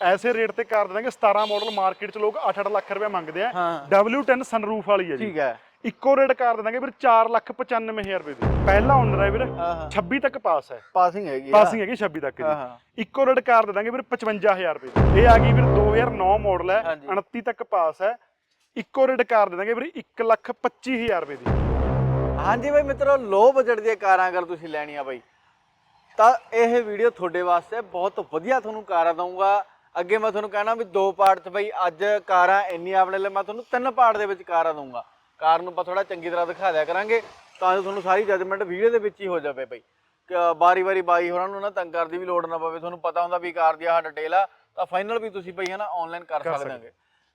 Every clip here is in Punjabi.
ਐਸੇ ਰੇਟ ਤੇ ਕਾਰ ਦੇ ਦਾਂਗੇ 17 ਮਾਡਲ ਮਾਰਕੀਟ 'ਚ ਲੋਕ 8-8 ਲੱਖ ਰੁਪਏ ਮੰਗਦੇ ਆ। ਹਾਂ। W10 ਸਨਰੂਫ ਵਾਲੀ ਹੈ ਜੀ। ਠੀਕ ਹੈ। ਇੱਕੋ ਰੇਟ ਕਾਰ ਦੇ ਦਾਂਗੇ ਵੀਰ 4 ਲੱਖ 95000 ਰੁਪਏ ਦੀ। ਪਹਿਲਾ ਓਨਰ ਹੈ ਵੀਰ ਹਾਂ ਹਾਂ। 26 ਤੱਕ ਪਾਸ ਹੈ। ਪਾਸਿੰਗ ਹੈਗੀ ਆ। ਪਾਸਿੰਗ ਹੈਗੀ 26 ਤੱਕ ਦੀ। ਇੱਕੋ ਰੇਟ ਕਾਰ ਦੇ ਦਾਂਗੇ ਵੀਰ 55000 ਰੁਪਏ ਦੀ। ਇਹ ਆ ਗਈ ਵੀਰ 2009 ਮਾਡਲ ਹੈ ਹਾਂਜੀ। 29 ਤੱਕ ਪਾਸ ਹੈ। ਇੱਕੋ ਰੇਟ ਕਾਰ ਦੇ ਦਾਂਗੇ ਵੀਰ 1 ਲੱਖ 25000 ਰੁਪਏ ਦੀ। ਹਾਂਜੀ ਬਾਈ ਮਿੱਤਰੋ ਲੋ ਬਜਟ ਦੀਆਂ ਕਾਰਾਂ ਅਗਰ ਤੁਸੀਂ ਲੈਣੀਆਂ ਬਾਈ ਤਾਂ ਇਹ ਵੀਡੀਓ ਤੁਹਾਡੇ ਵਾਸਤੇ ਬਹੁਤ ਵਧੀਆ ਤੁਹਾਨੂੰ ਕਾਰਾਂ ਦਊਂਗਾ। ਅੱਗੇ ਮੈਂ ਤੁਹਾਨੂੰ ਕਹਿਣਾ ਵੀ ਦੋ ਪਾਰਟ 'ਚ ਬਾਈ ਅੱਜ ਕਾਰਾਂ ਇੰਨੀਆਂ ਆਪਣੇ ਲਈ ਮੈਂ ਤੁਹਾਨੂੰ ਤਿੰਨ ਪਾਰਟ ਦੇ ਵਿੱਚ ਕਾਰਾਂ ਦਊਂਗਾ। ਕਾਰ ਨੂੰ ਆਪਾਂ ਥੋੜਾ ਚੰਗੀ ਤਰ੍ਹਾਂ ਦਿਖਾ ਦਿਆ ਕਰਾਂਗੇ ਤਾਂ ਜੋ ਤੁਹਾਨੂੰ ਸਾਰੀ ਜਜਮੈਂਟ ਵੀਡੀਓ ਦੇ ਵਿੱਚ ਹੀ ਹੋ ਜਾਵੇ ਬਾਈ। ਬਾਰੀ ਵਾਰੀ ਬਾਈ ਹੋਰਾਂ ਨੂੰ ਨਾ ਤੰਗ ਕਰਨ ਦੀ ਵੀ ਲੋੜ ਨਾ ਪਵੇ ਤੁਹਾਨੂੰ ਪਤਾ ਹੁੰਦਾ ਵੀ ਕਾਰ ਦੀ ਆਹ ਡਿਟੇਲ ਆ ਤਾਂ ਫਾਈਨਲ ਵੀ ਤੁਸੀਂ ਬਈ ਹੈ ਨਾ ਆਨਲਾਈਨ ਕਰ ਕਰ ਸਕਦੇ ਹੋਗੇ।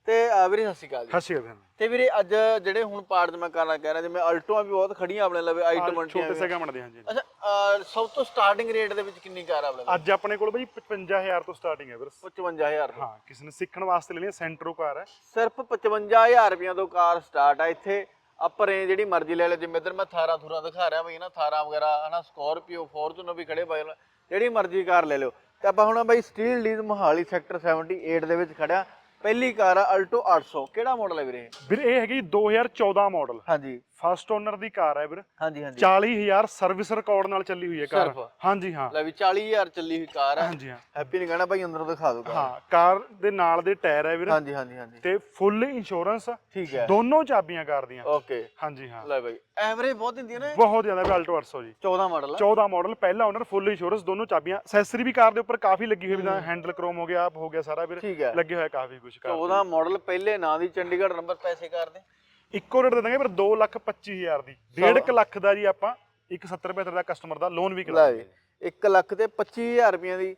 ਤੇ ਅਹ ਵੀਰੇ ਸਤਿ ਸ਼੍ਰੀ ਅਕਾਲ ਜੀ। ਖਸੀ ਗਏ ਤੇ ਵੀਰੇ ਅੱਜ ਜਿਹੜੇ ਹੁਣ ਪਾਰਟ ਮੈਂ ਕਰਨਾ ਕਹਿ ਰਿਹਾ ਜਿਵੇਂ ਅਲਟੋਆਂ ਵੀ ਬਹੁਤ ਖੜੀਆਂ ਆਪਣੇ ਲਵੇ ਆਈ 20 ਛੋਟੇ ਸੈਗਮੈਂਟ ਦੇ ਹਾਂਜੀ ਅੱਛਾ ਅਹ ਸਭ ਤੋਂ ਸਟਾਰਟਿੰਗ ਰੇਟ ਦੇ ਵਿੱਚ ਕਿੰਨੀ ਕਾਰ ਆ ਆਪਣੇ ਲਵੇ ਅੱਜ ਆਪਣੇ ਕੋਲ ਬਈ 55000 ਤੋਂ ਸਟਾਰਟਿੰਗ ਹੈ ਵੀਰ। 55000 ਹਾਂ ਕਿਸੇ ਨੇ ਸਿੱਖਣ ਵਾਸਤੇ ਲੈਣੀ ਹੈ ਸੈਂਟਰੋ ਕਾਰ ਹੈ। ਸਿਰਫ 55000 ਰੁਪਈਆ ਤੋਂ ਕਾਰ ਸਟਾਰਟ ਆ। ਇੱਥੇ ਅਪਰ ਰੇਂਜ ਜਿਹੜੀ ਮਰਜ਼ੀ ਲੈ ਲਓ ਜਿਵੇਂ ਇੱਧਰ ਮੈਂ ਥਾਰਾਂ ਥੂਰਾਂ ਦਿਖਾ ਰਿਹਾ ਬਈ ਨਾ ਥਾਰਾਂ ਵਗੈਰਾ ਹਨਾ ਸਕੋਰਪੀਓ ਫੋਰਚੂਨਰ ਵੀ ਖੜੇ ਪਏ ਨੇ ਜਿਹੜੀ ਮਰਜ਼ੀ ਕਾਰ ਲੈ ਲਓ। ਤੇ ਆਪਾਂ ਹੁਣ ਬਈ ਸਟੀਲ ਡੀਜ਼ ਮੋਹਾਲੀ ਸੈਕਟਰ 78 ਦੇ ਵਿੱਚ ਖੜਿਆ ਪਹਿਲੀ ਕਾਰ ਆ ਅਲਟੋ 800 ਕਿਹੜਾ ਮਾਡਲ ਹੈ ਵੀਰੇ ਵੀਰ ਇਹ ਹੈਗੀ 2014 ਮਾਡਲ ਹਾਂਜੀ। ਫਸਟ ਓਨਰ ਦੀ ਕਾਰ ਹੈ ਵੀਰ। ਹਾਂਜੀ ਹਾਂਜੀ। 40000 ਸਰਵਿਸ ਰਿਕਾਰਡ ਨਾਲ ਚੱਲੀ ਹੋਈ ਹੈ ਕਾਰ। ਸਿਰਫ? ਹਾਂਜੀ ਹਾਂ। ਲੈ ਵੀ 40000 ਚੱਲੀ ਹੋਈ ਕਾਰ ਆ ਹਾਂਜੀ ਹਾਂ। ਹੈਪੀ ਨੇ ਕਹਿਣਾ ਭਾਈ ਅੰਦਰੋਂ ਦਿਖਾ ਦਿਓ ਕਾਰ। ਹਾਂ ਕਾਰ ਦੇ ਨਾਲ ਦੇ ਟਾਇਰ ਹੈ ਵੀਰ। ਹਾਂਜੀ ਹਾਂਜੀ ਹਾਂਜੀ। ਤੇ ਫੁੱਲ ਇੰਸ਼ੋਰੈਂਸ ਠੀਕ ਹੈ। ਦੋਨੋਂ ਚਾਬੀਆਂ ਕਾਰ ਦੀਆਂ। ਓਕੇ। ਹਾਂਜੀ ਹਾਂ। ਲੈ ਭਾਈ ਐਵਰੇਜ ਬਹੁਤ ਦਿੰਦੀ ਹੈ ਨਾ। ਇਹ? ਬਹੁਤ ਜ਼ਿਆਦਾ ਵੈਲਟੋ 800 ਜੀ। 14 ਮਾਡਲ 14 ਮਾਡਲ ਪਹਿਲਾ ਓਨਰ ਫੁੱਲ ਇੰਸ਼ੋਰੈਂਸ ਦੋਨੋਂ ਚਾਬੀਆਂ। ਅਸੈਸਰੀ ਵੀ ਕਾਰ ਦੇ ਉੱਪਰ ਕਾਫੀ ਲੱਗੀ ਹੋਈ ਜਿੱਦਾਂ ਹੈਂਡਲ ਕ੍ਰੋਮ ਹੋ ਗਿਆ ਹੋ ਗਿਆ ਸਾਰਾ ਵੀਰ। ਠੀਕ ਹੈ। ਲੱਗੇ ਹੋਇਆ ਕਾਫੀ ਕੁਝ ਕਾਰ 14 ਮਾਡਲ ਪਹਿਲੇ ਨਾਂ ਦੀ ਚੰਡੀਗੜ੍ਹ ਨੰਬਰ ਪੈਸੇ ਕਰਦੇ ਇੱਕੋ ਰੇਟ ਦੇ ਦਾਂਗੇ ਪਰ 2 ਲੱਖ 25000 ਦੀ। 1.5 ਲੱਖ ਦਾ ਜੀ ਆਪਾਂ ਇੱਕ 70 75 ਦਾ ਕਸਟਮਰ ਦਾ ਲੋਨ ਵੀ ਲੈ ਕਰਾਂਗੇ 1 ਲੱਖ ਤੇ 25000 ਰੁਪਈਆ ਦੀ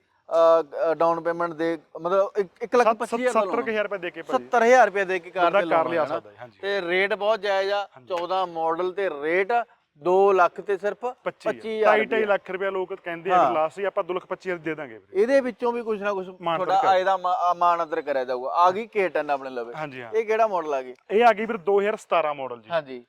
ਡਾਊਨ ਪੇਮੈਂਟ ਦੇ ਮਤਲਬ 1 ਲੱਖ 25000 ਦਾ loan। 70000 ਰੁਪਏ ਦੇ ਕੇ ਭਾਜੀ। 70000 ਰੁਪਏ ਦੇ ਕੇ ਕਾਰ ਬੰਦਾ ਕਾਰ ਲਿਆ। ਸਕਦਾ ਹੈ, ਹਾਂਜੀ। ਤੇ ਰੇਟ ਬਹੁਤ ਜਾਇਜ਼ ਆ 14 ਮਾਡਲ ਤੇ ਰੇਟ 2 ਲੱਖ ਤੇ ਸਿਰਫ 25 25000 2.5 ਲੱਖ ਰੁਪਏ ਲੋਕ ਕਹਿੰਦੇ ਆ। ਲਾਸਟ ਹੀ। ਆਪਾਂ 2 ਲੱਖ 25 ਦੇ ਦਾਂਗੇ। ਇਹਦੇ ਵਿੱਚੋਂ ਵੀ ਕੁਝ ਨਾ ਕੁਝ ਤੁਹਾਡਾ ਕਰ- ਆਏ ਦਾ ਮਾ- ਆ ਮਾਣ ਅਦਰ ਕਰਿਆ ਜਾਊਗਾ। ਆ ਗਈ K10 ਆਪਣੇ ਲਵੇ। ਹਾਂਜੀ ਹਾਂ। ਇਹ ਕਿਹੜਾ ਮਾਡਲ ਆ ਗਈ? ਇਹ ਆ ਗਈ ਵੀਰ 2017 ਮਾਡਲ ਜੀ। ਹਾਂਜੀ।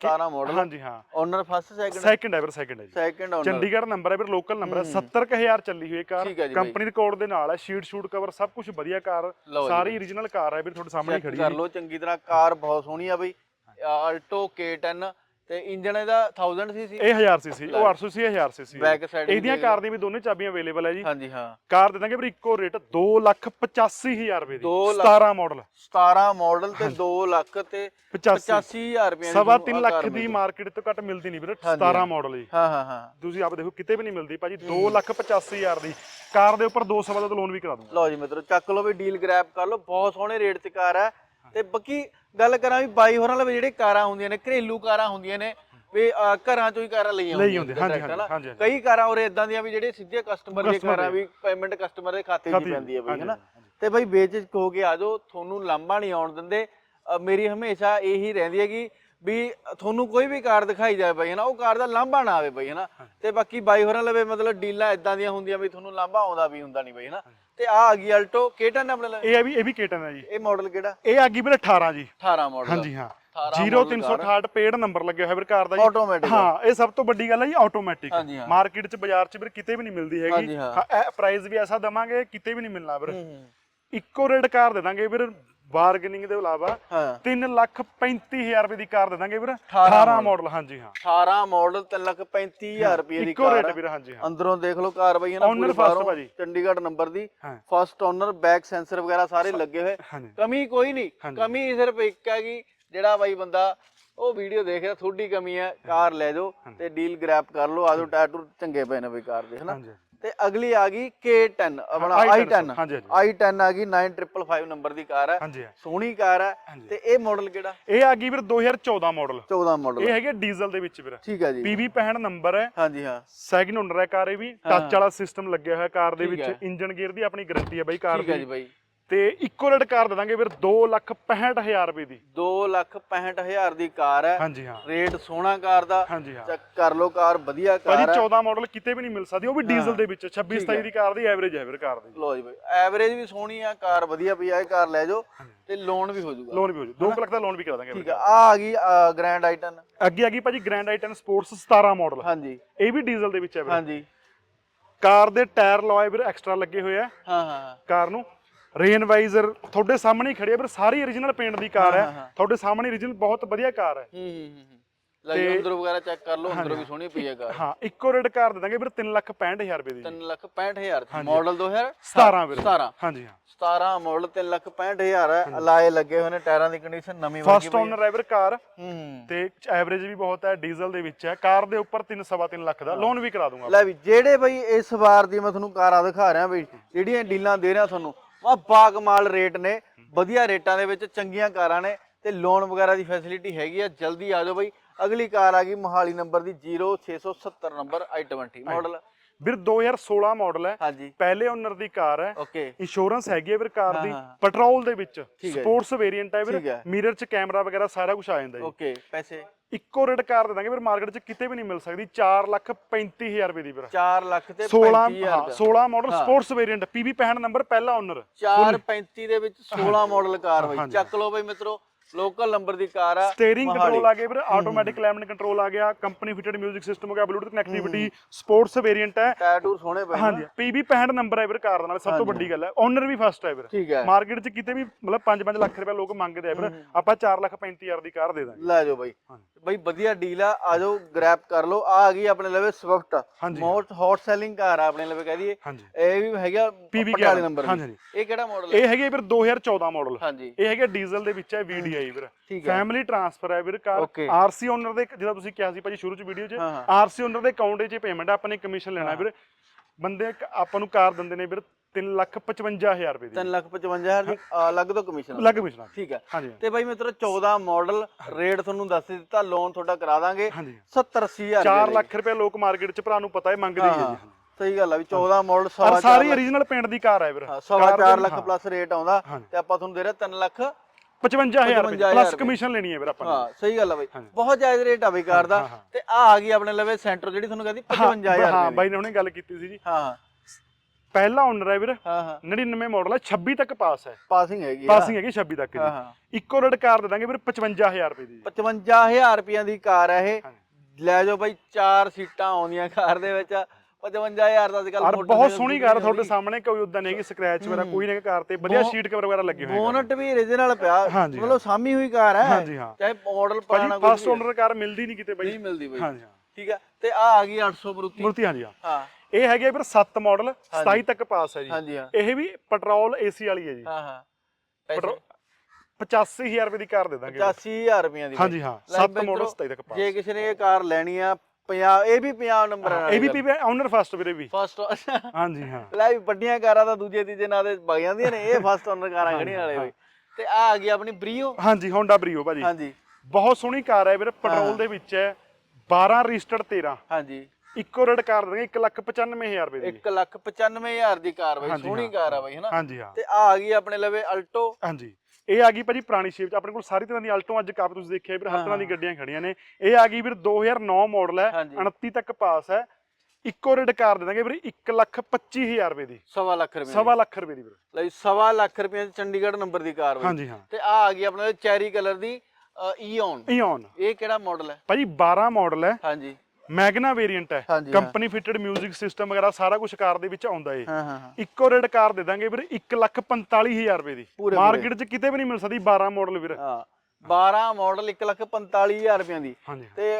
17 ਮਾਡਲ ਹਾਂਜੀ ਹਾਂ। ਓਨਰ ਫਸਟ ਸੈਕਿੰਡ ਸੈਕਿੰਡ ਹੈ ਵੀਰ ਸੈਕਿੰਡ ਹੈ ਜੀ। ਸੈਕਿੰਡ ਓਨਰ ਚੰਡੀਗੜ੍ਹ ਨੰਬਰ ਹੈ ਵੀਰ ਲੋਕਲ ਨੰਬਰ ਹੈ। 70000 ਚੱਲੀ ਹੋਈ ਕਾਰ। ਕੰਪਨੀ ਦੇ ਕੋਡ ਦੇ ਨਾਲ ਹੈ ਸ਼ੀਟ ਸ਼ੂਟ ਕਵਰ ਸਭ ਕੁਝ ਵਧੀਆ ਕਾਰ। ਸਾਰੀ origignal ਕਾਰ ਹੈ ਵੀਰ ਤੁਹਾਡੇ ਸਾਹਮਣੇ ਖੜੀ ਕਰ ਹੈ ਲਓ ਚੰਗੀ ਤਰ੍ਹਾਂ ਕਾਰ ਬਹੁਤ ਸੋਹਣੀ ਆ ਬਈ। ਆਲਟੋ K10 ਤੇ ਇੰਜਨ ਇਹਦਾ 1000 ਸੀਸੀ ਇਹ 1000 ਸੀਸੀ ਉਹ 800 ਸੀ 1000 ਸੀਸੀ side ਵੀ ਇਹਦੀਆਂ ਕਾਰ ਦੀਆਂ ਵੀ ਦੋਨੇ ਚਾਬੀਆਂ ਅਵੇਲੇਬਲ ਹੈ ਜੀ। ਹਾਂਜੀ ਹਾਂ। ਕਾਰ ਦੇ ਦਾਂਗੇ ਵੀਰ ਇੱਕੋ ਰੇਟ 285000 ਰੁਪਏ ਦੀ। ਦੋ ਲੱਖ- 17 ਮਾਡਲ 17 ਮਾਡਲ ਤੇ 2 ਲੱਖ ਤੇ 85 85000 ਰੁਪਏ ਸਵਾ 3 ਲੱਖ ਦੀ ਮਾਰਕੀਟ ਤੋਂ ਘੱਟ ਮਿਲਦੀ ਨਹੀਂ ਵੀਰ 17 ਮਾਡਲ ਜੀ। ਹਾਂ ਹਾਂ ਹਾਂ। ਤੁਸੀਂ ਆਪ ਦੇਖੋ ਕਿਤੇ ਵੀ ਨਹੀਂ ਮਿਲਦੀ ਭਾਜੀ 2 ਲੱਖ 85000 ਦੀ। ਕਾਰ ਦੇ ਉੱਪਰ 2 ਸਵਾ ਦਾ ਲੋਨ ਵੀ ਕਰਾ ਦੂੰਗਾ। ਲਓ ਜੀ ਮਿੱਤਰੋ ਚੱਕ ਲਓ ਵੀ ਡੀਲ ਗ੍ਰੈਬ ਕਰ ਲਓ। ਬਹੁਤ ਸੋਹਣੇ ਰੇਟ ਤੇ ਕਾਰ ਹੈ। ਤੇ ਬਾਕੀ ਗੱਲ ਕਰਾਂ ਵੀ ਬਾਈ ਹੋਰਾਂ ਲਈ ਜਿਹੜੇ ਕਾਰਾਂ ਹੁੰਦੀਆਂ ਨੇ ਘਰੇਲੂ ਕਾਰਾਂ ਹੁੰਦੀਆਂ ਨੇ ਵੀ ਅਹ, ਘਰਾਂ ਚੋਂ ਹੀ ਕਾਰਾਂ ਲਈਆਂ ਲਈ ਹੁੰਦੀਆਂ ਹਾਂਜੀ, direct, ਹਨਾ। ਹਾਂਜੀ, ਹਾਂਜੀ। ਕਈ ਕਾਰਾਂ ਉਰੇ ਇਦਾਂ ਦੀਆਂ ਵੀ ਜਿਹੜੇ ਸਿੱਧੇ ਕਸਟਮਰ Customer ਕਾਰਾਂ। ਵੀ ਪੇਮੈਂਟ ਕਸਟਮਰ ਦੇ ਖਾਤੇ 'ਚ ਹੀ ਪੈਂਦੀ ਹੈ ਬਈ ਹਨਾ। ਤੇ ਬਈ ਬੇਚਿਕ ਹੋ ਕੇ ਆ ਜਾਓ ਤੁਹਾਨੂੰ ਲਾਂਭਾ ਨਹੀਂ ਆਉਣ ਦਿੰਦੇ ਅਹ, ਮੇਰੀ ਹਮੇਸ਼ਾ ਇਹੀ ਰਹਿੰਦੀ ਹੈ ਕਿ ਵੀ ਤੁਹਾਨੂੰ ਕੋਈ ਵੀ ਕਾਰ ਦਿਖਾਈ ਜਾਵੇ ਬਈ ਹਨਾ ਉਹ ਕਾਰ ਦਾ ਲਾਂਭਾ ਨਾ ਆਵੇ ਬਈ ਹਨਾ ਤੇ ਬਾਕੀ ਬਾਈ ਹੋਰਾਂ ਲਵੇ ਮਤਲਬ ਡੀਲਾਂ ਇਦਾਂ ਦੀਆਂ ਹੁੰਦੀਆਂ ਵੀ ਤੁਹਾਨੂੰ ਲਾਂਭਾ ਆਉਂਦਾ ਵੀ ਹੁੰਦਾ ਨਹੀਂ ਬਈ ਹਨਾ ਤੇ ਆ ਆ ਗਈ ਅਲਟੋ K10 ਆਪਣੇ ਲਵੇ ਇਹ ਆ ਵੀ ਇਹ ਵੀ ਕੇਟਨ ਹੈ ਜੀ। ਇਹ ਮਾਡਲ ਕਿਹੜਾ? ਇਹ ਆ ਗਈ ਵੀਰ 18 ਜੀ। 18 ਮਾਡਲ ਹਾਂਜੀ ਹਾਂ। 18 0368 ਪੇਡ ਨੰਬਰ ਲੱਗਿਆ ਹੋਇਆ ਵੀਰ ਕਾਰ ਦਾ ਜੀ। ਆਟੋਮੈਟਿਕ ਹਾਂ ਇਹ ਸਭ ਤੋਂ ਵੱਡੀ ਗੱਲ ਹੈ ਜੀ ਆਟੋਮੈਟਿਕ। ਮਾਰਕੀਟ 'ਚ ਬਾਜ਼ਾਰ 'ਚ ਵੀਰ ਕਿਤੇ ਵੀ ਨਹੀਂ ਮਿਲਦੀ ਹੈਗੀ। ਹਾਂਜੀ, ਹਾਂ। ਇਹ ਪ੍ਰਾਈਸ ਵੀ ਐਸਾ ਦਵਾਂਗੇ ਕਿਤੇ ਵੀ ਨਹੀਂ ਮਿਲਣਾ ਵੀਰ। ਇੱਕੋ ਰੇਟ ਕਾਰ ਦੇ ਦਾਂਗੇ ਵੀਰ। ਬਾਰਗੇਨਿੰਗ ਦੇ ਇਲਾਵਾ ਹਾਂ। 3 ਲੱਖ 35000 ਰੁਪਏ ਦੀ ਕਾਰ ਦੇ ਦਾਂਗੇ ਵੀਰ। 18 18 ਮਾਡਲ ਹਾਂਜੀ ਹਾਂ। 18 ਮਾਡਲ 335000 ਰੁਪਏ ਦੀ ਕਾਰ ਰੇਟ। ਵੀਰ ਹਾਂਜੀ ਹਾਂ। ਅੰਦਰੋਂ ਦੇਖ ਲਓ ਕਾਰ ਬਈ ਨਾ ਪੂਰੀ ਬਾਹਰੋਂ। ਚੰਡੀਗੜ੍ਹ ਨੰਬਰ ਦੀ। ਫਸਟ ਓਨਰ ਬੈਕ ਸੈਂਸਰ ਵਗੈਰਾ ਸਾਰੇ ਲੱਗੇ ਹੋਏ। ਕਮੀ ਕੋਈ ਨਹੀਂ। ਕਮੀ ਸਿਰਫ ਇੱਕ ਹੈਗੀ ਜਿਹੜਾ ਬਾਈ ਬੰਦਾ ਉਹ ਵੀਡੀਓ ਦੇਖ ਰਿਹਾ ਥੋੜੀ ਕਮੀ ਹੈ ਕਾਰ ਲੈ ਜਾਓ ਤੇ ਡੀਲ ਗ੍ਰੈਬ ਕਰ ਲਓ ਆਜੋ ਟਾਟੂ ਚੰਗੇ ਪਏ ਨੇ ਬਈ ਕਾਰ ਦੇ ਹਨਾ ਤੇ ਅਗਲੀ ਆ ਗਈ K10 ਆਪਣਾ i10 i10 ਹਾਂਜੀ, ਹਾਂਜੀ। i10 ਆ ਗਈ 9555 ਨੰਬਰ ਦੀ ਕਾਰ ਹੈ। ਸੋਹਣੀ ਕਾਰ ਹੈ। ਤੇ ਇਹ ਮਾਡਲ ਕਿਹੜਾ? ਇਹ ਆ ਗਈ ਵੀਰ 2014 ਮਾਡਲ 14 ਮਾਡਲ ਇਹ ਹੈਗੇ ਡੀਜ਼ਲ ਦੇ ਵਿੱਚ ਵੀਰ। ਠੀਕ ਹੈ ਜੀ। PV 65 ਨੰਬਰ ਹੈ। ਹਾਂਜੀ ਹਾਂ। ਸੈਕਿੰਡ ਓਨਰ ਹੈ ਕਾਰ ਇਹ ਵੀ। ਟੱਚ ਵਾਲਾ ਸਿਸਟਮ ਲੱਗਿਆ ਹੋਇਆ ਕਾਰ ਦੇ ਵਿੱਚ। ਇੰਜਨ ਗੇਅਰ ਦੀ ਆਪਣੀ ਗਾਰੰਟੀ ਹੈ ਬਾਈ ਕਾਰ ਠੀਕ ਹੈ ਜੀ ਦੀ ਬਾਈ। ਤੇ ਇੱਕੋ ਰੇਟ ਕਾਰ ਦੇ ਦਾਂਗੇ ਵੀਰ 2 ਲੱਖ 65000 ਰੁਪਏ ਦੀ। 2 ਲੱਖ 65000 ਦੀ ਕਾਰ ਹੈ। ਹਾਂਜੀ ਹਾਂ। ਰੇਟ ਸੋਹਣਾ ਕਾਰ ਦਾ। ਹਾਂਜੀ ਹਾਂ। ਚੈੱਕ ਕਰ ਲਓ ਕਾਰ ਵਧੀਆ ਕਾਰ ਭਾਜੀ ਹੈ। 14 ਮਾਡਲ ਕਿਤੇ ਵੀ ਨਹੀਂ ਮਿਲ ਸਕਦੀ ਉਹ ਵੀ ਡੀਜ਼ਲ ਦੇ ਵਿੱਚ 26 27 ਦੀ ਕਾਰ ਦੀ ਐਵਰੇਜ ਹੈ ਵੀਰ ਕਾਰ ਦੀ। ਲੋ ਜੀ ਬਾਈ ਐਵਰੇਜ ਵੀ ਸੋਹਣੀ ਆ ਕਾਰ ਵਧੀਆ ਪਈ ਆ ਇਹ ਕਾਰ ਲੈ ਜਾਓ ਤੇ ਲੋਨ ਵੀ ਹੋ ਜਾਊਗਾ। ਲੋਨ ਵੀ ਹੋ ਜੂ 2 ਲੱਖ ਦਾ ਲੋਨ ਵੀ ਕਰਾ ਦਾਂਗੇ ਠੀਕ ਆ। ਆ ਆ ਗਈ ਗ੍ਰੈਂਡ ਆਈਟਨ ਅੱਗੇ ਆ ਗਈ ਭਾਜੀ ਗ੍ਰੈਂਡ ਆਈਟਨ ਸਪੋਰਟਸ 17 ਮਾਡਲ ਹਾਂਜੀ। ਇਹ ਵੀ ਡੀਜ਼ਲ ਦੇ ਵਿੱਚ ਹੈ ਵੀਰ ਹਾਂਜੀ। ਕਾਰ ਦੇ ਟਾਇਰ ਲੋਏ ਵੀਰ ਐਕਸਟਰਾ ਲੱਗੇ ਹੋਏ ਆ। ਹਾਂ ਹਾਂ। ਕਾਰ ਨੂੰ ਰੇਨ ਵਾਈਜ਼ਰ ਤੁਹਾਡੇ ਸਾਹਮਣੇ ਹੀ ਖੜੀ ਹੈ ਵੀਰ ਸਾਰੀ origignal ਪੇਂਟ ਦੀ ਕਾਰ ਹਾਂ, ਹੈ ਹਾਂ। ਤੁਹਾਡੇ ਸਾਹਮਣੇ origignal ਬਹੁਤ ਵਧੀਆ ਕਾਰ ਹੈ। ਹੂੰ ਹੂੰ ਹੂੰ, ਹੂੰ। ਲੈ ਜੀ ਤੇ- ਅੰਦਰੋਂ ਵਗੈਰਾ ਚੈੱਕ ਕਰ ਲਓ ਅੰਦਰੋਂ ਵੀ ਸੋਹਣੀ ਪਈ ਹੈ ਕਾਰ। ਹਾਂ ਇੱਕੋ ਰੇਟ ਕਾਰ ਦੇ ਦਾਂਗੇ ਵੀਰ 3 ਲੱਖ 65000 ਰੁਪਏ ਦੀ 3 ਲੱਖ 65000 ਹਾਂਜੀ। ਮਾਡਲ 2000 17 ਵੀਰ। 17 ਹਾਂਜੀ ਹਾਂ। 17 ਮਾਡਲ 3 ਲੱਖ 65000 ਹੈ। ਅਲਾਏ ਲੱਗੇ ਹੋਏ ਨੇ ਟਾਇਰਾਂ ਦੀ ਕੰਡੀਸ਼ਨ ਨਵੀਂ ਵਰਗੀ ਫਸਟ ਓਨਰ ਹੈ। ਵੀਰ ਕਾਰ। ਹੂੰ ਤੇ ਐਵਰੇਜ ਵੀ ਬਹੁਤ ਹੈ ਡੀਜ਼ਲ ਦੇ ਵਿੱਚ ਹੈ। ਕਾਰ ਦੇ ਉੱਪਰ 3 ਸਵਾ 3 ਲੱਖ ਦਾ। ਲੋਨ ਵੀ ਕਰਾ ਦੂੰਗਾ ਲੈ ਵੀ ਜਿਹੜੇ ਬਈ ਇਸ ਵਾਰ ਦੀ ਮੈਂ ਤੁਹਾਨੂੰ ਕਾਰਾਂ ਦਿਖਾ ਰਿਹਾ ਬਈ ਜਿਹੜੀਆਂ ਡੀਲਾਂ ਦੇ ਰਿਹਾ ਤੁਹਾਨੂੰ ਆ ਬਾਗਮਾਲ ਰੇਟ ਨੇ ਵਧੀਆ ਰੇਟਾਂ ਦੇ ਵਿੱਚ ਚੰਗੀਆਂ ਕਾਰਾਂ ਨੇ ਤੇ ਲੋਨ ਵਗੈਰਾ ਦੀ ਫੈਸਿਲਿਟੀ ਹੈਗੀ ਆ ਜਲਦੀ ਆ ਜਾਓ ਬਈ। ਅਗਲੀ ਕਾਰ ਆ ਗਈ ਮੋਹਾਲੀ ਨੰਬਰ ਦੀ 0670 ਨੰਬਰ i20 ਮਾਡਲ ਵੀਰ 2016 ਮਾਡਲ ਹੈ। ਹਾਂਜੀ। ਪਹਿਲੇ ਓਨਰ ਦੀ ਕਾਰ ਹੈ। ਓਕੇ ਇੰਸ਼ੋਰੈਂਸ ਹੈਗੀ ਹੈ ਵੀਰ ਕਾਰ ਦੀ। ਪੈਟਰੋਲ ਦੇ ਵਿੱਚ। ਸਪੋਰਟਸ ਵੇਰੀਐਂਟ ਹੈ ਵੀਰ। ਮਿਰਰ 'ਚ ਕੈਮਰਾ ਵਗੈਰਾ ਸਾਰਾ ਕੁਝ ਆ ਜਾਂਦਾ ਜੀ। ਓਕੇ ਪੈਸੇ। ਇੱਕੋ ਰੇਟ ਕਾਰ ਦੇ ਦਾਂਗੇ ਵੀਰ ਮਾਰਕੀਟ 'ਚ ਕਿਤੇ ਵੀ ਨਹੀਂ ਮਿਲ ਸਕਦੀ। 4 ਲੱਖ 35000 ਰੁਪਏ ਦੀ ਵੀਰ 4 ਲੱਖ ਤੇ 16 35000 ਹਾਂ ਰੁਪਇਆ 16 model. Sports variant PV 65 number ਪਹਿਲਾ ਓਨਰ 435 ਦੇ ਵਿੱਚ 16 ਮਾਡਲ ਕਾਰ ਬਈ। ਚੱਕ ਲਓ ਬਈ ਮਿੱਤਰੋ ਲੋਕਲ ਨੰਬਰ ਦੀ ਕਾਰ ਆ ਮੋਹਾਲੀ। ਕੰਟਰੋਲ ਆ ਗਿਆ ਵੀਰ ਆਟੋਮੈਟਿਕ ਲੈਮਨ ਕੰਟਰੋਲ ਆ ਗਿਆ ਕੰਪਨੀ ਫਿਟਡ 뮤직 ਸਿਸਟਮ ਹੋ ਗਿਆ ਬਲੂਟੁੱਥ ਕਨੈਕਟੀਵਿਟੀ ਸਪੋਰਟਸ ਵੇਰੀਐਂਟ ਹੈ। ਟਾਇਰ ਟੂਰ ਸੋਹਣੇ ਪਏ ਹਾਂਜੀ PV 65 ਨੰਬਰ ਹੈ ਵੀਰ ਕਾਰ ਦੇ ਨਾਲ ਸਭ ਤੋਂ ਵੱਡੀ ਗੱਲ ਹੈ। ਓਨਰ ਵੀ ਫਸਟ ਹੈ ਵੀਰ। ਮਾਰਕੀਟ 'ਚ ਕਿਤੇ ਵੀ ਮਤਲਬ 5-5 ਲੱਖ ਰੁਪਏ ਲੋਕ ਮੰਗਦੇ ਆ ਵੀਰ ਆਪਾਂ 4 ਲੱਖ 35000 ਦੀ ਕਾਰ ਦੇ ਦਾਂਗੇ। ਲੈ ਜਾਓ ਬਾਈ। ਹਾਂਜੀ। ਬਾਈ ਵਧੀਆ ਡੀਲ ਆ ਆ ਜਾਓ ਗ੍ਰੈਬ ਕਰ ਲਓ। ਆ ਆ ਗਈ ਆਪਣੇ ਲਵੇ Swift. Most hot selling car ਆ ਆਪਣੇ ਲਵੇ ਕਹਿ ਦਈਏ। ਇਹ ਵੀ ਹੈਗਾ PV ਪਟਿਆਲੇ ਨੰਬਰ ਹਾਂਜੀ, ਹਾਂਜੀ। ਇਹ ਕਿਹੜਾ ਮਾਡਲ ਹੈ ਇਹ ਹੈਗੇ ਵੀਰ 2014 ਮਾਡਲ ਇਹ ਹੈਗਾ ਡੀਜ਼ਲ ਦੇ ਵਿੱਚ ਹੈ VDI ਵੀਰ। ਫੈਮਿਲੀ ਟ੍ਰਾਂਸਫਰ ਹੈ ਵੀਰ ਕਾਰ। ਆਰਸੀ ਓਨਰ ਦੇ ਜਿਹਦਾ ਤੁਸੀਂ ਕਿਹਾ ਸੀ ਭਾਜੀ ਸ਼ੁਰੂ ਚ ਵੀਡੀਓ 'ਚ। ਆਰਸੀ ਓਨਰ ਦੇ ਅਕਾਊਂਟ 'ਚ ਪੇਮੈਂਟ ਆਪਾਂ ਨੇ ਕਮਿਸ਼ਨ ਲੈਣਾ ਵੀਰ। ਬੰਦੇ ਆਪਾਂ ਨੂੰ ਕਾਰ ਦਿੰਦੇ ਨੇ ਵੀਰ 355000 ਰੁਪਏ ਦੀ। 3 ਲੱਖ 55000 ਦੀ ਅਲੱਗ ਤੋਂ ਕਮਿਸ਼ਨ ਅਲੱਗ ਕਮਿਸ਼ਨ ਠੀਕ ਹੈ। ਹਾਂਜੀ। ਤੇ ਬਾਈ ਮਿੱਤਰੋ 14 ਮਾਡਲ ਰੇਟ ਤੁਹਾਨੂੰ ਦੱਸ ਦਿੱਤਾ ਲੋਨ ਤੁਹਾਡਾ ਕਰਾ ਦਾਂਗੇ। ਹਾਂਜੀ। 70 80000 4 ਲੱਖ ਰੁਪਏ ਲੋਕ ਮਾਰਕੀਟ 'ਚ ਭਰਾ ਨੂੰ ਪਤਾ ਹੈ ਮੰਗਦੇ ਹੀ ਹੈ ਜੀ। ਸਹੀ ਗੱਲ ਆ ਵੀ 14 ਮਾਡਲ ਸਵਾ ਸਾਰੀ origignal ਪੇਂਟ ਦੀ ਕਾਰ ਹੈ ਵੀਰ। ਸਵਾ ਕਾਰ ਦੇ- 4 ਲੱਖ ਪਲੱਸ ਰੇਟ ਆਉਂਦਾ। ਤੇ ਆਪਾਂ ਤੁਹਾਨੂੰ ਦੇ ਰਹੇ 3 ਲੱਖ 55000 ਰੁਪਏ 55,000 ਪਲੱਸ। ਕਮਿਸ਼ਨ ਲੈਣੀ ਹੈ ਵੀਰ ਆਪਾਂ ਨੇ। ਹਾਂ ਸਹੀ ਗੱਲ ਆ ਬਾਈ। ਬਹੁਤ ਜਾਇਜ਼ ਰੇਟ ਆ ਬਈ ਕਾਰ ਦਾ। ਤੇ ਆ ਆ ਗਈ ਆਪਣੇ ਲਵੇ ਸੈਂਟਰ ਜਿਹੜੀ ਤੁਹਾਨੂੰ ਕਹਿੰਦੀ 55000 ਹਾਂ ਬਾਈ ਨੇ ਹੁਣੇ ਗੱਲ ਕੀਤੀ ਸੀ ਜੀ। ਹਾਂ। ਪਹਿਲਾ ਓਨਰ ਹੈ ਵੀਰ। ਹਾਂ ਹਾਂ। 99 ਮਾਡਲ ਹੈ 26 ਤੱਕ ਪਾਸ ਹੈ। ਪਾਸਿੰਗ ਹੈਗੀ ਪਾਸਿੰਗ ਹੈਗੀ 26 ਤੱਕ ਹਾਂ ਦੀ ਹਾਂ। ਇੱਕੋ ਰੇਟ ਕਾਰ ਦੇ ਦਾਂਗੇ ਵੀਰ 55000 ਰੁਪਏ ਦੀ 55000 ਰੁਪਈਆਂ ਦੀ ਕਾਰ ਹੈ ਇਹ। ਲੈ ਜਾਓ ਬਾਈ ਚਾਰ ਸੀਟਾਂ ਆਉਂਦੀਆਂ ਕਾਰ ਦੇ ਵਿੱਚ। 55000 ਦਾ ਅੱਜ ਕੱਲ ਔਰ ਬਹੁਤ ਸੋਹਣੀ ਕਾਰ ਤੁਹਾਡੇ ਸਾਹਮਣੇ ਕੋਈ ਉਦਾਂ ਨਹੀਂ ਹੈਗੀ ਸਕ੍ਰੈਚ ਵਗੈਰਾ ਕੋਈ ਨਹੀਂ ਕਾਰ ਤੇ। ਵਧੀਆ ਸ਼ੀਟ ਕਵਰ ਵਗੈਰਾ ਲੱਗੇ ਹੋਏ ਬੋਨਟ ਵੀ origignal ਪਿਆ। ਹਾਂਜੀ, ਮਤਲਬ ਸਾਮੀ ਹੋਈ ਕਾਰ ਹੈ। ਹਾਂਜੀ ਹਾਂ। ਚਾਹੇ ਮਾਡਲ ਪੁਰਾਣਾ ਕੋਈ ਫਸਟ ਓਨਰ ਕਾਰ ਮਿਲਦੀ ਨਹੀਂ ਕਿਤੇ ਬਾਈ। ਨਹੀਂ ਮਿਲਦੀ ਬਾਈ। ਹਾਂਜੀ ਹਾਂ। ਠੀਕ ਹੈ। ਤੇ ਆ ਆ ਗਈ 800 ਮਰੂਤੀ। ਮੂਰਤੀ ਹਾਂਜੀ ਹਾਂ। ਹਾਂ। ਇਹ ਹੈਗੇ ਵੀਰ 7 ਮਾਡਲ 27 ਤੱਕ ਪਾਸ ਹੈ ਜੀ। ਇਹ ਵੀ ਪੈਟਰੋਲ ਏਸੀ ਵਾਲੀ ਹੈ ਜੀ। ਹਾਂ ਹਾਂ। ਪੈਟਰੋਲ 85000 ਰੁਪਏ ਦੀ ਕਾਰ ਦੇ ਦਾਂਗੇ। 85000 ਰੁਪਈਆਂ ਦੀ। ਹਾਂਜੀ ਹਾਂ। ਲੈ 7 ਮਿੱਤਰੋ, ਮਾਡਲ 27 ਤੱਕ ਪਾਸ ਜੇ ਕਿਸੇ ਨੇ ਇਹ ਕਾਰ ਲੈਣੀ ਆ 50 ਇਹ ਵੀ 50 ਨੰਬਰ ਹੈ ਇਹ ਵੀ ਪੀਵੇ ਓਨਰ ਫਸਟ ਵੀਰੇ ਵੀ। ਫਸਟ ਹਾਂਜੀ ਹਾਂ। ਲੈ ਵੀ ਵੱਡੀਆਂ ਕਾਰਾਂ ਤਾਂ ਦੂਜੇ ਤੀਜੇ ਨਾਂ ਤੇ ਵਗ ਜਾਂਦੀਆਂ ਨੇ। ਇਹ ਫਸਟ ਓਨਰ ਕਾਰਾਂ ਖੜੀਆਂ ਵਾਲੇ ਬਈ? ਤੇ ਆ ਆ ਗਈ ਆਪਣੀ ਬਰੀਓ ਹਾਂਜੀ ਹੋਂਡਾ ਬਰੀਓ ਭਾਜੀ। ਹਾਂਜੀ। ਬਹੁਤ ਸੋਹਣੀ ਕਾਰ ਹੈ ਵੀਰ ਪੈਟਰੋਲ ਦੇ ਵਿੱਚ ਹੈ। 12 ਰਜਿਸਟਰਡ 13 ਹਾਂਜੀ। ਇੱਕੋ ਰੇਟ ਕਾਰ ਦੇ 195000 ਰੁਪਏ ਦੀ। 1 ਲੱਖ 95000 ਦੀ ਕਾਰ ਬਈ ਸੋਹਣੀ। ਕਾਰ ਆ ਬਈ ਹਨਾ? ਹਾਂਜੀ ਹਾਂ। ਤੇ ਆ ਆ ਗਈ ਆਪਣੇ ਲਵੇ ਅਲਟੋ। ਹਾਂਜੀ। ਇਹ ਆ ਗਈ ਭਾਜੀ ਪੁਰਾਣੀ ਸ਼ੇਪ ਚ ਆਪਣੇ ਕੋਲ ਸਾਰੀ ਤਰ੍ਹਾਂ ਦੀ ਆਲਟੋ ਅੱਜ ਕਾਫੀ ਤੁਸੀਂ ਦੇਖਿਆ ਵੀਰ ਹਰ ਤਰ੍ਹਾਂ ਦੀ ਗੱਡੀਆਂ ਖੜੀਆਂ ਨੇ। ਇਹ ਆ ਗਈ ਵੀਰ 2009 ਮਾਡਲ ਹੈ ਹਾਂਜੀ। 29 ਤੱਕ ਪਾਸ ਹੈ। ਇੱਕੋ ਰੇਟ ਕਾਰ ਦੇ ਦਾਂਗੇ ਵੀਰ 125000 ਰੁਪਏ ਦੀ। ਸਵਾ ਲੱਖ ਰੁਪਏ ਸਵਾ ਲੱਖ ਰੁਪਏ ਦੀ ਵੀਰ। ਲਈ ਸਵਾ ਲੱਖ ਰੁਪਏ ਦੀ ਚੰਡੀਗੜ੍ਹ ਨੰਬਰ ਦੀ ਕਾਰ ਹਾਂਜੀ ਹਾਂ। ਤੇ ਆ ਆ ਗਈ ਆਪਣੇ ਚੈਰੀ ਕਲਰ ਦੀ ਈਓਨ ਇਹ ਕਿਹੜਾ ਮਾਡਲ ਹੈ? ਭਾਜੀ 12 ਮਾਡਲ ਹੈ। ਹਾਂਜੀ। ਮੈਗਨਾ ਵੇਰੀਐਂਟ ਹੈ। ਹਾਂਜੀ, ਹਾਂ। ਕੰਪਨੀ ਫਿਟਡ 뮤직 ਸਿਸਟਮ ਵਗੈਰਾ ਸਾਰਾ ਕੁਝ ਕਾਰ ਦੇ ਵਿੱਚ ਆਉਂਦਾ ਏ। ਹਾਂ ਹਾਂ ਹਾਂ। ਇੱਕੋ ਰੇਟ ਕਾਰ ਦੇ ਦਾਂਗੇ ਵੀਰ 145000 ਰੁਪਏ ਦੀ। ਪੂਰੇ- ਮਾਰਕੀਟ 'ਚ ਕਿਤੇ ਵੀ ਨਹੀਂ ਮਿਲ ਸਕਦੀ 12 ਮਾਡਲ ਵੀਰ। ਹਾਂ 12 ਮਾਡਲ 1 ਲੱਖ 45000 ਰੁਪਏ ਦੀ। ਹਾਂਜੀ ਤੇ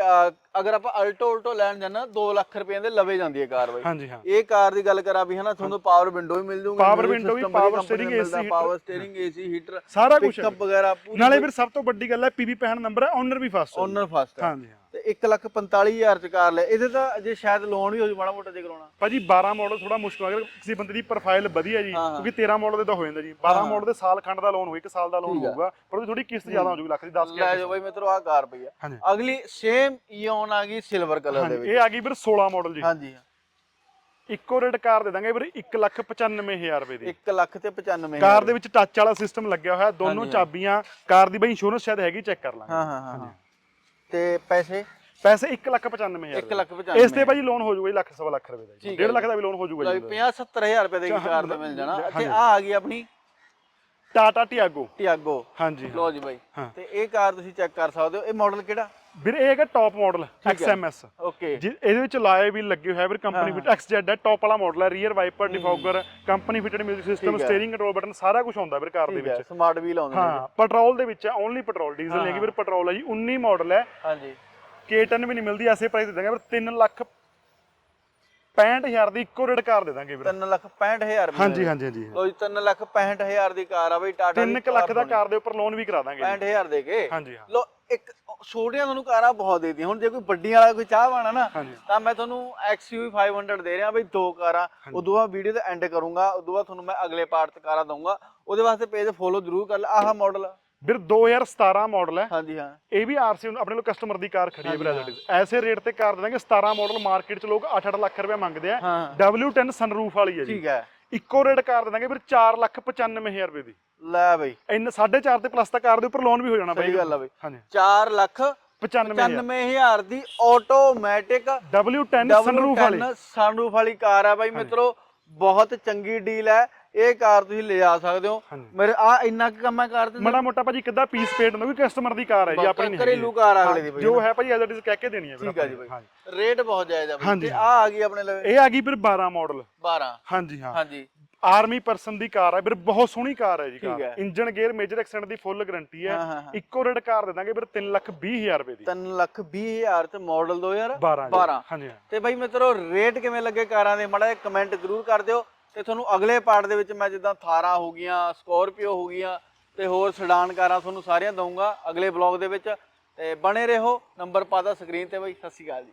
ਅਗਰ ਆਪਾਂ ਅਲਟੋ ਉਲਟੋ ਲੈਣ ਜਾਣਾ 2 ਲੱਖ ਰੁਪਏ ਦੇ ਲਵੇ ਜਾਂਦੀ ਹੈ ਕਾਰ ਬਈ। ਹਾਂਜੀ ਹਾਂ। ਇਹ ਕਾਰ ਦੀ ਗੱਲ ਕਰਾਂ ਵੀ ਹਨਾ ਤੁਹਾਨੂੰ ਪਾਵਰ ਵਿੰਡੋ ਵੀ ਮਿਲ ਜੂਗੀ Power window ਵੀ, power steering, AC power steering AC heater ਸਾਰਾ ਕੁਝ ਪਿਕਅਪ ਵਗੈਰਾ ਨਾਲੇ ਵੀਰ ਸਭ ਤੋਂ ਵੱਡੀ ਗੱਲ ਹੈ ਪੀਵੀ ਪੈਨ ਨੰਬਰ ਹੈ ਓਨਰ ਵੀ ਫਸਟ ਓਨਰ ਫਸਟ ਹੈ। ਹਾਂਜੀ ਹਾਂ। 1 ਲੱਖ 45000 ਚ ਕਾਰ ਲੈ। ਇਹਦੇ ਤਾਂ ਜੇ ਸ਼ਾਇਦ ਲੋਨ ਵੀ ਹੋ ਜੂ ਮਾੜਾ ਮੋਟਾ ਜੇ ਕਰਾਉਣਾ। ਭਾਜੀ 12 ਮਾਡਲ ਥੋੜਾ ਮੁਸ਼ਕਲ ਅਗਰ ਕਿਸੇ ਬੰਦੇ ਦੀ ਪ੍ਰੋਫਾਈਲ ਵਧੀਆ ਜੀ ਹਾਂ। ਕਿਉਂਕਿ 13 ਮਾਡਲ ਦੇ ਤਾਂ ਹੋ ਜਾਂਦਾ ਜੀ। 12 ਮਾਡਲ ਦੇ ਸਾਲ ਖੰਡ ਦਾ ਲੋਨ ਹੋਊ ਇੱਕ ਸਾਲ ਦਾ ਲੋਨ ਠੀਕ ਆ। ਹੋਊਗਾ ਪਰ ਉਹਦੀ ਥੋੜੀ ਕਿਸ਼ਤ ਜ਼ਿਆਦਾ ਹੋ ਜੂਗੀ ਲੱਖ ਦੀ 10 ਲੈ ਜਾਓ ਬਈ ਮਿੱਤਰੋ ਆ ਕਾਰ ਪਈ ਆ। ਹਾਂਜੀ। ਅਗਲੀ ਸੇਮ ਈਓਨ ਆ ਗਈ ਸਿਲਵਰ ਕਲਰ ਦੇ ਹਾਂਜੀ ਵਿੱਚ। ਇਹ ਆ ਗਈ ਵੀਰ 16 ਮਾਡਲ ਜੀ। ਹਾਂਜੀ ਇੱਕੋ ਰੇਟ ਕਾਰ ਦੇ ਦਾਂਗੇ ਵੀਰ 195000 ਰੁਪਏ ਦੀ। 1 ਲੱਖ ਤੇ 95 ਕਾਰ ਦੇ ਵਿੱਚ ਟੱਚ ਵਾਲਾ ਸਿਸਟਮ ਲੱਗਿਆ ਹੋਇਆ ਦੋਨੋਂ ਹਾਂਜੀ, ਚਾਬੀਆਂ ਕਾਰ ਦੀ ਬਈ ਇੰਸ਼ੋਰੈਂਸ ਸ਼ਾਇਦ ਹੈਗੀ ਚੈੱਕ ਕਰ ਲਾਂਗੇ। ਹਾਂ ਹਾਂ ਹਾਂ ਹਾਂ। ਤੇ ਪੈਸੇ? ਪੈਸੇ 195000 1 ਲੱਖ 95 ਇਸ ਤੇ ਭਾਜੀ ਲੋਨ ਹੋ ਜਾਊਗਾ ਜੀ ਲੱਖ ਸਵਾ ਲੱਖ ਰੁਪਏ ਦਾ ਜੀ। ਠੀਕ ਹੈ 1.5 ਲੱਖ ਦਾ ਵੀ ਲੋਨ ਹੋ ਜਾਊਗਾ ਜੀ 50 70000 ਰੁਪਏ ਦੇ ਕਾਰ ਤੇ ਮਿਲ ਜਾਣਾ। ਤੇ ਆ ਆ ਗਈ ਆਪਣੀ ਟਾਟਾ ਟਿਆਗੋ। ਟਿਆਗੋ। ਹਾਂਜੀ। ਲੋ ਜੀ ਬਾਈ। ਤੇ ਇਹ ਕਾਰ ਤੁਸੀਂ ਚੈੱਕ ਕਰ ਸਕਦੇ ਹੋ। ਇਹ ਮਾਡਲ ਕਿਹੜਾ? ਵੀਰ ਇਹ ਹੈਗਾ ਟੌਪ ਮਾਡਲ XMS ਓਕੇ ਇਹਦੇ ਵਿੱਚ ਲਾਏ ਵੀ ਲੱਗੇ ਹੋਇਆ ਵੀਰ ਕੰਪਨੀ ਫਿਟ XZ ਹੈ ਟੌਪ ਵਾਲਾ ਮਾਡਲ ਹੈ rear wiper defogger company fitted music system. Steering control button ਸਾਰਾ ਕੁਝ ਆਉਂਦਾ ਵੀਰ ਕਾਰ ਦੇ ਵਿੱਚ। ਸਮਾਰਟ ਵੀਲ ਆਉਂਦੇ ਨੇ ਹਾਂ ਪੈਟਰੋਲ ਦੇ ਵਿੱਚ ਹੈ ਓਨਲੀ ਪੈਟਰੋਲ ਡੀਜ਼ਲ ਨਹੀਂ ਹੈ ਕਿ ਵੀਰ ਪੈਟਰੋਲ ਹੈ ਜੀ 19 ਮਾਡਲ ਹੈ। ਹਾਂਜੀ। K10 ਵੀ ਨਹੀਂ ਮਿਲਦੀ ਐਸੇ ਪ੍ਰਾਈਸ ਦੇ ਦਾਂਗੇ ਵੀਰ 3 ਲੱਖ 65000 ਦੀ ਇੱਕੋ ਰੇਟ ਕਾਰ ਦੇ ਦਾਂਗੇ ਵੀਰ। 3 ਲੱਖ 65000 ਰੁਪਏ ਹਾਂਜੀ ਹਾਂਜੀ ਹਾਂਜੀ। ਲੋ ਜੀ 3 ਲੱਖ 65000 ਦੀ ਕਾਰ ਆ ਬਈ ਟਾਟਾ 3 ਲੱਖ ਦਾ ਕਾਰ ਦੇ। ਉੱਪਰ ਲੋਨ ਵੀ ਕਰਾ ਦਾਂਗੇ ਜੀ। 65000 ਦੇ ਕੇ? ਹਾਂਜੀ ਹਾਂ। ਲੋ ਇੱਕ ਛੋਟੀਆਂ ਤੁਹਾਨੂੰ ਕਾਰਾਂ ਬਹੁਤ ਦੇ ਦਿੱਤੀਆਂ। ਹੁਣ ਜੇ ਕੋਈ ਵੱਡੀਆਂ ਵਾਲਾ ਕੋਈ ਚਾਹ ਬਾਣਾ ਨਾ ਤਾਂ ਮੈਂ ਤੁਹਾਨੂੰ XUV 500 ਦੇ ਰਿਹਾ ਬਈ ਦੋ ਕਾਰਾਂ। ਉਦੋਂ ਬਾਅਦ ਵੀਡੀਓ ਦਾ ਐਂਡ ਕਰੂੰਗਾ ਉਦੋਂ ਬਾਅਦ ਤੁਹਾਨੂੰ ਮੈਂ ਅਗਲੇ ਪਾਰਟ ਤੇ ਕਾਰਾਂ ਦਊਂਗਾ। ਉਹਦੇ ਵਾਸਤੇ ਪੇਜ ਫੋਲੋ ਜ਼ਰੂਰ ਕਰ ਲੈ। ਆਹ ਮਾਡਲ ਵੀਰ 2017 ਮਾਡਲ ਹੈ। ਹਾਂਜੀ ਹਾਂ। ਇਹ ਵੀ ਆਰਸੀ ਆਪਣੇ ਕੋਲ ਕਸਟਮਰ ਦੀ ਕਾਰ ਖੜੀ ਹੈ ਐਜ਼ ਐਸੇ ਰੇਟ ਤੇ ਕਾਰ ਦੇ ਦਾਂਗੇ 17 ਮਾਡਲ ਮਾਰਕੀਟ 'ਚ ਲੋਕ 8-8 ਲੱਖ ਰੁਪਏ ਮੰਗਦੇ ਆ। ਹਾਂ। W10 ਸਨਰੂਫ ਵਾਲੀ ਹੈ ਜੀ। ਠੀਕ ਹੈ। ਇੱਕੋ ਰੇਟ ਕਾਰ ਦੇ ਦਾਂਗੇ ਵੀਰ 4 ਲੱਖ 95000 ਰੁਪਏ ਦੀ। ਲੈ ਬਈ। ਇੰਨ 4.5 ਤੇ ਪਲੱਸ ਤਾਂ ਕਾਰ ਦੇ ਉੱਪਰ ਲੋਨ ਵੀ ਹੋ ਜਾਣਾ ਸਹੀ ਗੱਲ ਆ ਬਈ। ਹਾਂਜੀ। 4 ਲੱਖ 95000 95000 ਦੀ ਆਟੋਮੈਟਿਕ W10 ਸਨਰੂਫ ਵਾਲੀ। ਸਨਰੂਫ ਵਾਲੀ ਕਾਰ ਆ ਬਾਈ ਮਿੱਤਰੋ। ਬਹੁਤ ਚੰਗੀ ਡੀਲ ਹੈ। ਇਹ ਕਾਰ ਤੁਸੀਂ ਲੈ ਜਾ ਸਕਦੇ ਹੋ। ਮੇਰੇ ਆ ਇੰਨਾ ਕੁ ਕੰਮ ਹੈ ਕਾਰ ਤੇ ਮੜਾ ਮੋਟਾ ਭਾਜੀ ਕਿੱਦਾਂ ਪੀਸ ਪੇਟ ਹੁੰਦਾ ਕੋਈ ਕਸਟਮਰ ਦੀ ਕਾਰ ਹੈ ਜੀ ਆਪਣੀ ਨਹੀਂ ਘਰੇਲੂ ਕਾਰ ਅਗਲੇ ਦੀ ਜੋ ਹੈ ਭਾਜੀ ਐਜ਼ ਇਟ ਇਜ਼ ਕਹਿ ਕੇ ਦੇਣੀ ਹੈ ਠੀਕ ਆਪਾਂ ਜੀ ਨੇ। ਹਾਂਜੀ। ਰੇਟ ਬਹੁਤ ਜਾਇਜ਼ ਹਾਂਜੀ। ਤੇ ਆ ਆ ਗਈ ਆਪਣੇ ਲਵੇ ਇਹ ਆ ਗਈ ਵੀਰ 12 ਮਾਡਲ 12 ਹਾਂਜੀ ਹਾਂ। ਹਾਂਜੀ। ਆਰਮੀ ਪਰਸਨ ਦੀ ਕਾਰ ਹੈ ਵੀਰ ਬਹੁਤ ਸੋਹਣੀ ਕਾਰ ਹੈ ਜੀ ਹੈ। Car. Engine gear major accident ਦੀ ਫੁੱਲ ਗਾਰੰਟੀ ਹੈ। ਹਾਂ ਹਾਂ ਹਾਂ। ਇੱਕੋ ਰੇਟ ਕਾਰ ਦੇ ਦਾਂਗੇ ਵੀਰ 3 ਲੱਖ 20000 ਰੁਪਏ ਦੀ। 3 ਲੱਖ 20000 ਤੇ ਮਾਡਲ 2012 12 12 ਹਾਂਜੀ ਹਾਂ। ਤੇ ਬਾਈ ਮਿੱਤਰੋ ਰੇਟ ਕਿਵੇਂ ਲੱਗੇ ਕਾਰਾਂ ਦੇ? ਮਾੜਾ ਕਮੈਂਟ ਜ਼ਰੂਰ ਕਰ ਦਿਓ। ਤੇ ਤੁਹਾਨੂੰ ਅਗਲੇ ਪਾਰਟ ਦੇ ਵਿੱਚ ਮੈਂ ਜਿੱਦਾਂ ਥਾਰਾਂ ਹੋ ਗਈਆਂ, ਸਕੋਰਪੀਓ ਹੋ ਗਈਆਂ ਤੇ ਹੋਰ ਸਡਾਨ ਕਾਰਾਂ ਤੁਹਾਨੂੰ ਸਾਰੀਆਂ ਦਊਂਗਾ ਅਗਲੇ ਬਲੌਗ ਦੇ ਵਿੱਚ ਤੇ ਬਣੇ ਰਹੋ, ਨੰਬਰ ਪਾਦਾ ਸਕਰੀਨ ਤੇ ਬਾਈ, ਸਤਿ ਸ਼੍ਰੀ ਅਕਾਲ ਜੀ।